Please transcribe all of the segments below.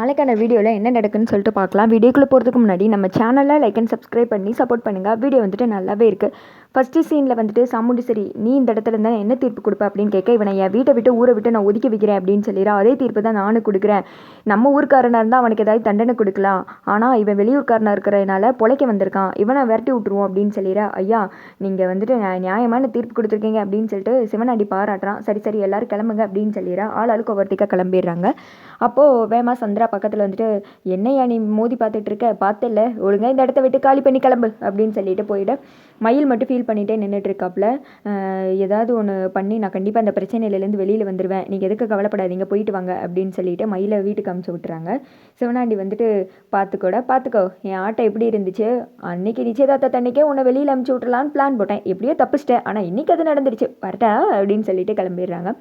நாளைக்கான வீடியோவில் என்ன நடக்குன்னு சொல்லிட்டு பார்க்கலாம். வீடியோக்குள்ளே போகிறதுக்கு முன்னாடி நம்ம சேனலில் லைக் அண்ட் சப்ஸ்கிரைப் பண்ணி சப்போர்ட் பண்ணுங்கள் வீடியோ வந்துட்டு நல்லாவே இருக்குது ஃபஸ்ட்டு சீனில் வந்துட்டு சாமுண்டி சரி நீ இந்த இடத்துல இருந்தால் என்ன தீர்ப்பு கொடுப்ப? அப்படின்னு கேட்க இவனை என் வீட்டை விட்டு ஊரை விட்டு நான் ஒதுக்கி வைக்கிறேன் அப்படின்னு சொல்லிடுறான் அதே தீர்ப்பு தான் நானும் கொடுக்குறேன். நம்ம ஊர்க்காரனாக இருந்தால் அவனுக்கு ஏதாவது தண்டனை கொடுக்கலாம். ஆனால் இவன் வெளியூர்காரனாக இருக்கிறதுனால பொழைக்க வந்திருக்கான். இவனை விரட்டி விட்ருவோம் அப்படின்னு சொல்லிடுற. ஐயா நீங்கள் வந்துட்டு நியாயமான தீர்ப்பு கொடுத்துருக்கீங்க அப்படின்னு சொல்லிட்டு சிவனாடி பாராட்டுறான். சரி சரி எல்லாரும் கிளம்புங்க அப்படின்னு சொல்லிடுறா. ஆள் ஆளுக்கு ஒவ்வொருத்திக்கா கிளம்பிடுறாங்க. அப்போது வேமா சந்திரா பக்கத்தில் வந்துட்டு என்னையா நீ மோதி பார்த்துட்டு இருக்க? பார்த்தல ஒழுங்காக இந்த இடத்த விட்டு காலி பண்ணி கிளம்பு அப்படின்னு சொல்லிட்டு போயிட. மயில் மட்டும் ஃபீல் ஃபீல் பண்ணிகிட்டே நின்றுட்டு இருக்காப்புல ஏதாவது ஒன்று பண்ணி நான் கண்டிப்பாக அந்த பிரச்சனையிலேருந்து வெளியில் வந்துடுவேன் நீங்கள் எதுக்கு கவலைப்படாதீங்க போயிட்டு வாங்க அப்படின்னு சொல்லிட்டு மயிலை வீட்டுக்கு அமுச்சு விட்டுறாங்க. சிவனாண்டி வந்துட்டு பார்த்துக்கோட பார்த்துக்கோ என் ஆட்டை எப்படி இருந்துச்சு? அன்னைக்கு நிச்சயதார்த்த அன்னைக்கே உன்னை வெளியில் அமுச்சு விட்றலான்னு பிளான் போட்டேன். எப்படியோ தப்பிச்சிட்டேன். ஆனால் இன்னைக்கு அது நடந்துருச்சு. வரட்டா? அப்படின்னு சொல்லிட்டு கிளம்பிடுறாங்க.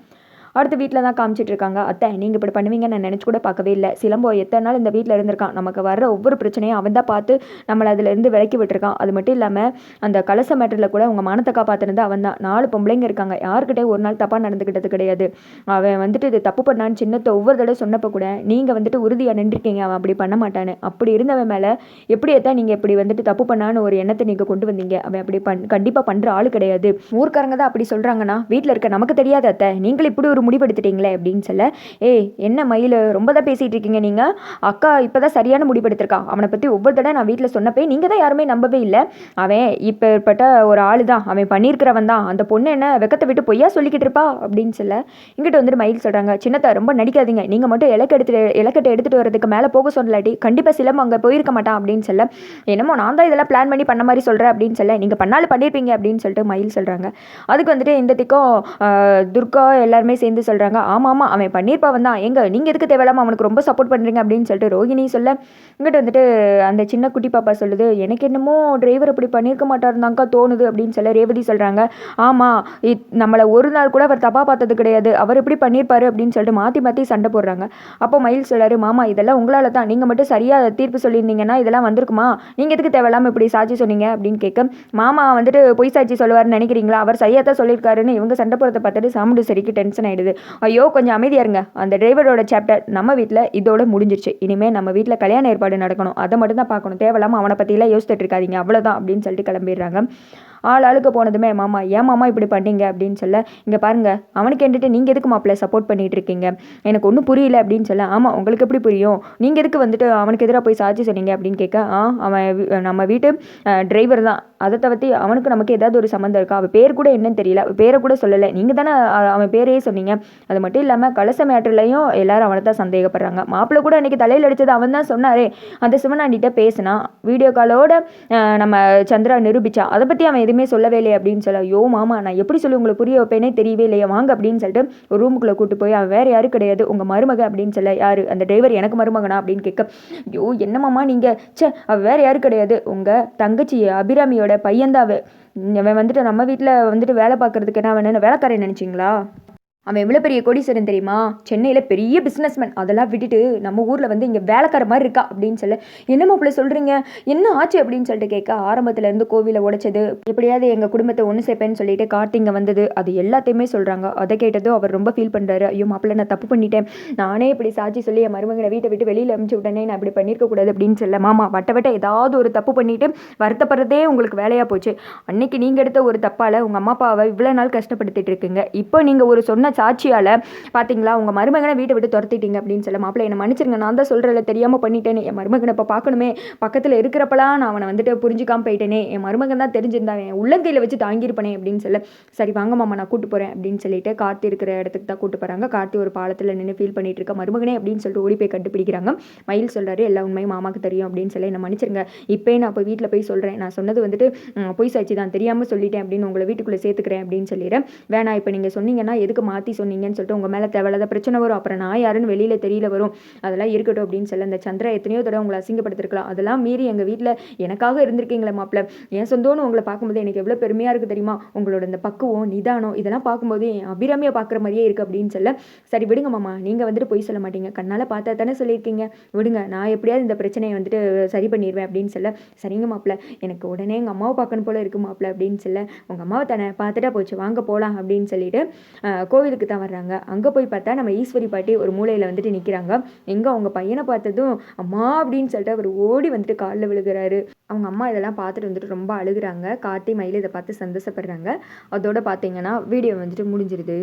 அடுத்து வீட்டில் தான் காமிச்சிட்டு இருக்காங்க அத்தை நீங்கள் இப்படி பண்ணுவீங்கன்னு நான் நினச்சி கூட பார்க்கவே இல்லை. சிலம்போ எத்தனை நாள் இந்த வீட்டில் இருந்திருக்கான். நமக்கு வர்ற ஒவ்வொரு பிரச்சனையும் அவன் தான் பார்த்து நம்மளை அதுலேருந்து விலக்கி விட்டுருக்கான். அது மட்டும் இல்லாமல் அந்த கலச மேட்டரில் கூட உங்கள் மானத்தை காப்பாற்றினது அவன் தான். நாலு பொம்பளைங்க இருக்காங்க. யாருக்கிட்டே ஒரு நாள் தப்பாக நடந்துக்கிட்டது கிடையாது. அவன் வந்துட்டு இது தப்பு பண்ணான்னு சின்னத்தை ஒவ்வொரு தடவை சொன்னப்போ கூட நீங்கள் வந்துட்டு உறுதியாக நின்றுருக்கீங்க. அவன் அப்படி பண்ண மாட்டான்னு. அப்படி இருந்தவன் மேலே எப்படி எத்தான் நீங்கள் இப்படி வந்துட்டு தப்பு பண்ணான்னு ஒரு எண்ணத்தை நீங்கள் கொண்டு வந்தீங்க? அவன் அப்படி பண் கண்டிப்பாக பண்ணுற ஆள் கிடையாது. ஊர்க்காரங்க தான் அப்படி சொல்கிறாங்கன்னா வீட்டில் இருக்க நமக்கு தெரியாத அத்தை. நீங்கள் இப்படி ஒரு முடிவெடுத்துட்டீங்களே அப்படின்னு சொல்ல ஏய் என்ன மயில் ரொம்ப தான் பேசிகிட்டு இருக்கீங்க நீங்கள் அக்கா இப்போ தான் சரியான முடிவெடுத்திருக்கா. அவனை பற்றி ஒவ்வொரு தடவை நான் வீட்டில் சொன்னப்பே நீங்கள் தான் யாருமே நம்பவே இல்லை. அவன் இப்போ ஏற்பட்ட ஒரு ஆள் தான் அவன் பண்ணியிருக்கிறவன் தான். அந்த பொண்ணு என்ன வெக்கத்தை விட்டு பொய்யா சொல்லிக்கிட்டு இருப்பா? அப்படின்னு சொல்ல இங்கிட்ட வந்துட்டு மயில் சொல்கிறாங்க சின்னத்தா ரொம்ப நடிக்காதீங்க. நீங்கள் மட்டும் இலக்கு எடுத்துட்டு இலக்கட்டை எடுத்துகிட்டு வரதுக்கு மேலே போக சொல்லலாட்டி கண்டிப்பாக சிலம்பு அங்கே போயிருக்க மாட்டான் அப்படின்னு சொல்ல என்னமோ நான் தான் இதெல்லாம் பிளான் பண்ணி பண்ண மாதிரி சொல்கிறேன் அப்படின்னு சொல்ல நீங்கள் பண்ணாலும் பண்ணியிருப்பீங்க அப்படின்னு சொல்லிட்டு மயில் சொல்கிறாங்க அதுக்கு வந்துட்டு இந்த திக்கம் துர்கா எல்லாருமே சேர்ந்து சொல்கிறாங்க ஆமாம் ஆமாம் அவன் பண்ணியிருப்பாவன் தான். எங்கே நீங்கள் எதுக்கு தேவையில்லாமல் அவனுக்கு ரொம்ப சப்போர்ட் பண்ணுறீங்க அப்படின்னு சொல்லிட்டு ரோகிணி சொல்ல இங்கிட்ட வந்துட்டு அந்த சின்ன குட்டி பாப்பா சொல்லுது எனக்கு என்னமோ டிரைவர் அப்படி பண்ணியிருக்க மாட்டாருந்தாக்கா தோணுது அப்படின்னு சொல்ல ரேவதி சொல்கிறாங்க ஆமாம் நம்மளை ஒரு நாள் கூட அவர் தப்பாக பார்த்தது கிடையாது. அவர் எப்படி பண்ணியிருப்பாரு அப்படின்னு சொல்லிட்டு மாற்றி மாற்றி சண்டை போடுறாங்க. அப்போ மயில் சொல்கிறாரு மாமா இதெல்லாம் உங்களால் தான். நீங்கள் மட்டும் சரியாக தீர்ப்பு சொல்லியிருந்தீங்கன்னா இதெல்லாம் வந்திருக்குமா? நீங்கள் எதுக்கு தேவையில்லாமல் இப்படி சாட்சி சொன்னீங்க? அப்படின்னு கேட்க மாமா வந்துட்டு பொய் சாட்சி சொல்லுவார்னு நினைக்கிறீங்களா? அவர் சரியாக தான் சொல்லியிருக்காருன்னு இவங்க சண்டை போகிறத பார்த்துட்டு சாமுண்டு சரிக்கு டென்ஷன் ஆகிடுது ஐயோ கொஞ்சம் அமைதியா இருங்க. அந்த டிரைவரோட சாப்டர் நம்ம வீட்டில் இதோட முடிஞ்சிருச்சு. இனிமேல் நம்ம வீட்டில் கல்யாண ஏற்பாடு நடக்கணும். அதை மட்டும் தான் பார்க்கணும். தேவையில்லாமல் அவனை பற்றிலாம் யோசிச்சுட்டு இருக்காதீங்க. அவ்வளோதான் அப்படின்னு சொல்லிட்டு கிளம்பிடுறாங்க. ஆள் ஆளுக்கு போனதுமே மாமா ஏன் மாமா இப்படி பண்ணீங்க? அப்படின்னு சொல்ல இங்கே பாருங்க அவனுக்கு என்கிட்ட நீங்கள் எதுக்கு மாப்பிள்ள சப்போர்ட் பண்ணிகிட்டு இருக்கீங்க? எனக்கு ஒன்றும் புரியல. அப்படின்னு சொல்ல ஆமாம் உங்களுக்கு எப்படி புரியும்? நீங்கள் எதுக்கு வந்துட்டு அவனுக்கு எதிராக போய் சாட்சி சொன்னீங்க? அப்படின்னு கேட்க ஆ அவன் நம்ம வீட்டு டிரைவர் தான். அதை தவிர்த்து அவனுக்கு நமக்கு ஏதாவது ஒரு சம்மந்தம் இருக்கா? அவள் பேர் கூட என்னன்னு தெரியல. பேரை கூட சொல்லலை. நீங்கள் தானே அவன் பேரையே சொன்னீங்க. அது மட்டும் இல்லாமல் கலச மேட்டர்லையும் எல்லாரும் அவனை தான் சந்தேகப்படுறாங்க. மாப்பிள்ளை கூட அன்றைக்கி தலையில் அடித்தது அவன் தான் சொன்னாரே. அந்த சிவனாண்டிகிட்ட பேசினா வீடியோ காலோட நம்ம சந்திரா நிரூபிச்சா அதை பற்றி அவன் எதுவுமே சொல்லவே இல்லை அப்படின்னு சொல்ல ஐயோ மாமா நான் எப்படி சொல்லி உங்களுக்கு புரிய வைப்பேனே தெரியவே இல்லையா. வாங்க அப்படின்னு சொல்லிட்டு ஒரு ரூமுக்குள்ளே கூட்டு போய் அவன் வேறு யாரும் கிடையாது. உங்கள் மருமக அப்படின்னு சொல்ல யார்? அந்த டிரைவர் எனக்கு மருமகனா? அப்படின்னு கேட்க ஐயோ என்ன மாமா நீங்கள் ச்சே அவள் வேறு யாரும் கிடையாது. உங்கள் தங்கச்சி அபிராமியோட பையன்தான் அவன் வந்துட்டு நம்ம வீட்டில் வந்துட்டு வேலை பார்க்கறதுக்கு என்ன வேணும் வேலைக்காரன் நினச்சிங்களா? அவன் எவ்வளோ பெரிய கோடீஸ்வரன் தெரியுமா? சென்னையில் பெரிய பிஸ்னஸ்மேன் அதெல்லாம் விட்டுட்டு நம்ம ஊரில் வந்து இங்கே வேலைக்கார மாதிரி இருக்கா அப்படின்னு சொல்ல. என்ன மாப்பிள்ள சொல்கிறீங்க என்ன ஆச்சு அப்படின்னு சொல்லிட்டு கேட்க ஆரம்பத்தில் இருந்து கோவிலை உடைச்சது. எப்படியாவது எங்கள் குடும்பத்தை ஒன்று சேர்ப்பேன்னு சொல்லிட்டு கார்த்திங்க வந்தது. அது எல்லாத்தையுமே சொல்கிறாங்க அதை கேட்டதும் அவர் ரொம்ப ஃபீல் பண்ணுறாரு ஐயோ மாப்பிள்ள நான் தப்பு பண்ணிட்டேன். நானே இப்படி சாட்சி சொல்லி என் மருமகனை வீட்டை விட்டு வெளியில் அனுப்பிச்சு உடனே நான் இப்படி பண்ணியிருக்கக்கூடாது அப்படின்னு சொல்ல மாமா வட்ட வட்ட ஏதாவது ஒரு தப்பு பண்ணிட்டு வருத்தப்படுறதே உங்களுக்கு வேலையாக போச்சு. அன்னைக்கு நீங்கள் எடுத்த ஒரு தப்பால் உங்கள் அம்மா அப்பாவை இவ்வளோ நாள் கஷ்டப்படுத்திட்டு இருக்குங்க. இப்போ நீங்கள் ஒரு சொன்ன சாட்சியால் பார்த்தீங்களா உங்கள் மருமகனை வீட்டை விட்டு துரத்திட்டீங்க அப்படின்னு சொல்ல மாப்பிள்ளை என்னை மன்னிச்சிருங்க. நான் தான் சொல்கிறேன் தெரியாமல் பண்ணிட்டேனே. என் மருமகனை இப்போ பார்க்கணுமே பக்கத்தில் இருக்கிறப்பலாம் நான் அவனை வந்துட்டு புரிஞ்சுக்காமல் போயிட்டேனே. என் மருமகன் தான் தெரிஞ்சிருந்தான் என் உள்ளங்கையில் வச்சு தாங்கியிருப்பனே அப்படின்னு சொல்ல. சரி வாங்க மாமா நான் கூட்டு போகிறேன் அப்படின்னு சொல்லிட்டு கார்த்தி இருக்கிற இடத்துக்கு தான் கூட்டு போகிறாங்க கார்த்தி ஒரு பாலத்தில் நின்று ஃபீல் பண்ணிட்டு இருக்க மருமகனே அப்படின்னு சொல்லிட்டு ஓடி போய் கண்டுபிடிக்கிறாங்க. மயில் சொல்கிறாரு எல்லா உண்மையும் மாமாக்கு தெரியும் அப்படின்னு சொல்லி என்னை மன்னிச்சிருங்க. இப்போயே நான் போய் வீட்டில் போய் சொல்கிறேன் நான் சொன்னது வந்துட்டு பொய் சாட்சி தான். தெரியாமல் சொல்லிட்டேன் அப்படின்னு உங்களை வீட்டுக்குள்ளே சேர்த்துக்கிறேன் அப்படின்னு சொல்லிடுறேன் வேணாம் இப்போ நீங்கள் சொன்னீங்கன்னா எதுக்கு மாற்றி சொன்னீங்கன்னு சொல்லிட்டு உங்கள் மேலே தேவையில்லாத பிரச்சனை வரும். அப்புறம் நான் யாருன்னு வெளியில் தெரியல வரும். அதெல்லாம் இருக்கட்டும் அப்படின்னு சொல்ல அந்த சந்திரா எத்தனையோ தடவை உங்களை அசிங்கப்படுத்திருக்கலாம் அதெல்லாம் மீறி எங்கள் வீட்டில் எனக்காக இருந்திருக்கீங்களே மாப்பிள்ள. என் சொந்தம்னு உங்களை பார்க்கும்போது எனக்கு எவ்வளோ பெருமையாக இருக்குது தெரியுமா? உங்களோட இந்த பக்குவம் நிதானம் இதெல்லாம் பார்க்கும்போது என் அபிராமியை பார்க்குற மாதிரியே இருக்குது அப்படின்னு சொல்ல சரி விடுங்க மாமா நீங்கள் வந்துட்டு பொய் சொல்ல மாட்டீங்க. கண்ணால் பார்த்தா தானே சொல்லியிருக்கீங்க. விடுங்க நான் எப்படியாவது இந்த பிரச்சனையை வந்துட்டு சரி பண்ணிடுவேன் அப்படின்னு சொல்ல சரிங்க மாப்பிள்ள எனக்கு உடனே எங்கள் அம்மாவை பார்க்கணும் போல இருக்கு மாப்பிள்ள அப்படின்னு சொல்ல உங்கள் அம்மாவை தானே பார்த்துட்டா போச்சு வாங்க போகலாம் அப்படின்னு சொல்லிட்டு கோவில் கோவிலுக்கு தான் வர்றாங்க. அங்கே போய் பார்த்தா நம்ம ஈஸ்வரி பாட்டி ஒரு மூலையில் வந்துட்டு நிற்கிறாங்க எங்கே அவங்க பையனை பார்த்ததும் அம்மா அப்படின்னு சொல்லிட்டு அவர் ஓடி வந்துட்டு காலில் விழுகிறாரு. அவங்க அம்மா இதெல்லாம் பார்த்துட்டு வந்துட்டு ரொம்ப அழுகுறாங்க. கார்த்தி மயில் இதை பார்த்து சந்தோஷப்படுறாங்க. அதோட பார்த்தீங்கன்னா வீடியோ வந்துட்டு முடிஞ்சிருது.